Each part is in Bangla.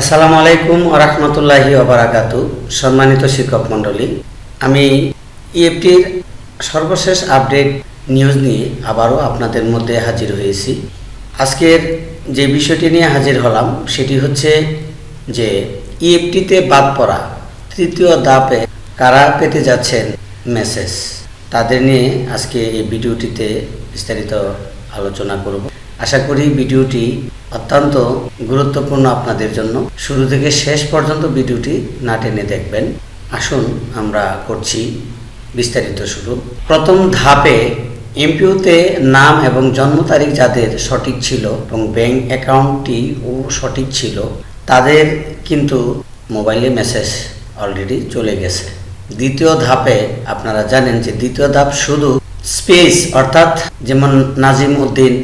আসসালামু আলাইকুম ওরহমতুল্লাহি ওবরাকাতু সম্মানিত শিক্ষক মণ্ডলী। আমি ইএফটির সর্বশেষ আপডেট নিউজ নিয়ে আবারও আপনাদের মধ্যে হাজির হয়েছি। আজকের যে বিষয়টি নিয়ে হাজির হলাম, সেটি হচ্ছে যে ইএফটিতে বাদ পড়া তৃতীয় দাপে কারা পেতে যাচ্ছেন মেসেজ? তাদের নিয়ে আজকে এই ভিডিওটিতে বিস্তারিত আলোচনা করব। আশা করি ভিডিওটি অত্যন্ত গুরুত্বপূর্ণ আপনাদের জন্য। শুরু থেকে শেষ পর্যন্ত ভিডিওটি না টেনে দেখবেন। আসুন আমরা করছি বিস্তারিত শুরু। প্রথম ধাপে এমপিওতে নাম এবং জন্ম তারিখ যাদের সঠিক ছিল এবং ব্যাংক অ্যাকাউন্টটিও সঠিক ছিল, তাদের কিন্তু মোবাইলে মেসেজ অলরেডি চলে গেছে। দ্বিতীয় ধাপে আপনারা জানেন যে দ্বিতীয় ধাপ শুধু স্পেস, অর্থাৎ যেমন নাজিম উদ্দিন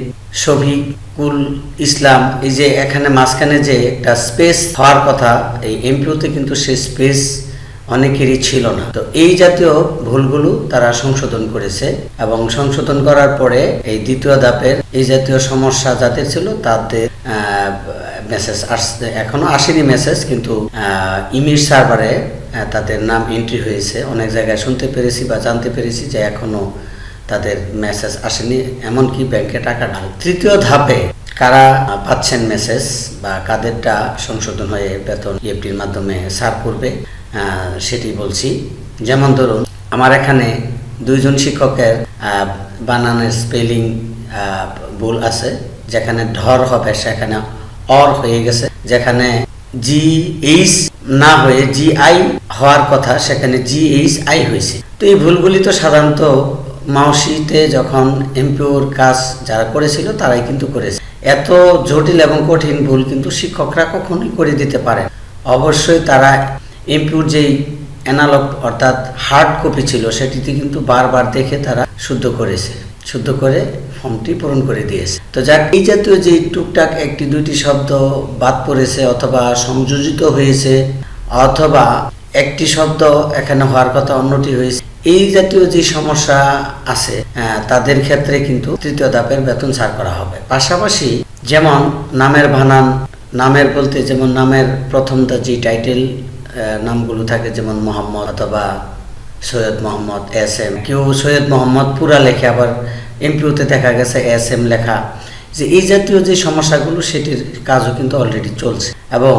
শফিকুল ইসলাম, এই যে এখানে মাঝখানে যে একটা স্পেস হওয়ার কথা, এই এমপিওতে কিন্তু সেই স্পেস অনেকেরই ছিল না। তো এই জাতীয় ভুলগুলো তারা সংশোধন করেছে এবং সংশোধন করার পরে এই দ্বিতীয় ধাপের এই জাতীয় সমস্যা যাদের ছিল, তাদের মেসেজ আসছে। এখনও আসেনি মেসেজ কিন্তু ইমির সার্ভারে তাদের নাম এন্ট্রি হয়েছে। অনেক জায়গায় শুনতে পেরেছি বা জানতে পেরেছি যে এখনও তাদের মেসেজ আসেনি, এমনকি ব্যাংকে টাকা ঢাল তৃতীয় ধাপে কারা পাচ্ছেন মেসেজ বা কাদেরটা সংশোধন হয়ে বেতন ইএফটির মাধ্যমে সার করবে সেটি বলছি। যেমন ধরুন, আমার এখানে দুইজন শিক্ষকের বানানের স্পেলিং ভুল আছে, যেখানে ঢর হবে সেখানে অর হয়ে গেছে, যেখানে জি এইচ না হয়ে জি আই হওয়ার কথা, সেখানে জি এইচ আই হয়েছে। তো এই ভুলগুলি তো সাধারণত মাউসিতে যখন এমপিওর কাজ যারা করেছিল তারাই কিন্তু করেছে। এত জটিল এবং কঠিন ভুল কিন্তু শিক্ষকরা কখনোই করে দিতে পারে অবশ্যই তারা এমপিওর যেই অ্যানালগ অর্থাৎ হার্ড কপি ছিল সেটিতে কিন্তু বারবার দেখে তারা শুদ্ধ করেছে। শুদ্ধ করে ফর্মটি পূরণ করে দিয়েছে। তো যাক, এই জাতীয় যে টুকটাক একটি দুইটি শব্দ বাদ পড়েছে অথবা সংযোজিত হয়েছে, অথবা একটি শব্দ এখানে হওয়ার কথা অন্যটি হয়েছে এই জাতীয় যে সমস্যা আছে তাদের ক্ষেত্রে কিন্তু তৃতীয় ধাপের বেতন ছাড় করা হবে। পাশাপাশি যেমন নামের বানান নামের বলতে যেমন নামের প্রথমটা যে টাইটেল নামগুলো থাকে যেমন মোহাম্মদ অথবা সৈয়দ মোহাম্মদ এস এম। কেউ সৈয়দ মোহাম্মদ পুরা লেখে, আবার এমপিওতে দেখা গেছে এস এম লেখা। যে এই জাতীয় যে সমস্যাগুলো, সেটির কাজও কিন্তু অলরেডি চলছে। এবং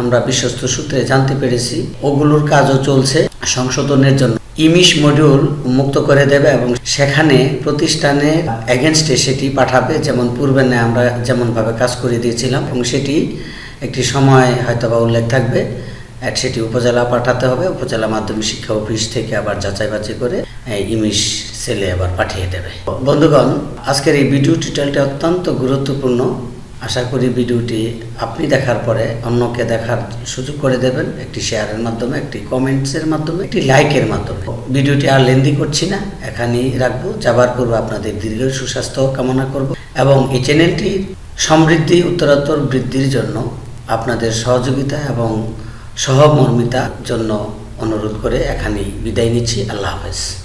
আমরা বিশ্বস্ত সূত্রে জানতে পেরেছি, ওগুলোর কাজও চলছে সংশোধনের জন্য। ইমিশ মডিউল মুক্ত করে দেবে এবং সেখানে প্রতিষ্ঠানের এগেনস্টে সেটি পাঠাবে। যেমন পূর্বে নেয় আমরা যেমনভাবে কাজ করে দিয়েছিলাম, এবং সেটি একটি সময় হয়তো বা উল্লেখ থাকবে। সেটি উপজেলা পাঠাতে হবে, উপজেলা মাধ্যমিক শিক্ষা অফিস থেকে আবার যাচাই বাছাই করে ইমিশ সেলে আবার পাঠিয়ে দেবে। বন্ধুগণ, আজকের এই ভিডিও টিটেলটি অত্যন্ত গুরুত্বপূর্ণ। আশা করি ভিডিওটি আপনি দেখার পরে অন্যকে দেখার সুযোগ করে দেবেন, একটি শেয়ারের মাধ্যমে, একটি কমেন্টসের মাধ্যমে, একটি লাইকের মাধ্যমে। ভিডিওটি আর লেন্দি করছি না, এখানেই রাখব। যাবার পূর্বে আপনাদের দীর্ঘ সুস্বাস্থ্য কামনা করব এবং এই চ্যানেলটির সমৃদ্ধি, উত্তরোত্তর বৃদ্ধির জন্য আপনাদের সহযোগিতা এবং সহমর্মিতার জন্য অনুরোধ করে এখানেই বিদায় নিচ্ছি। আল্লাহ হাফেজ।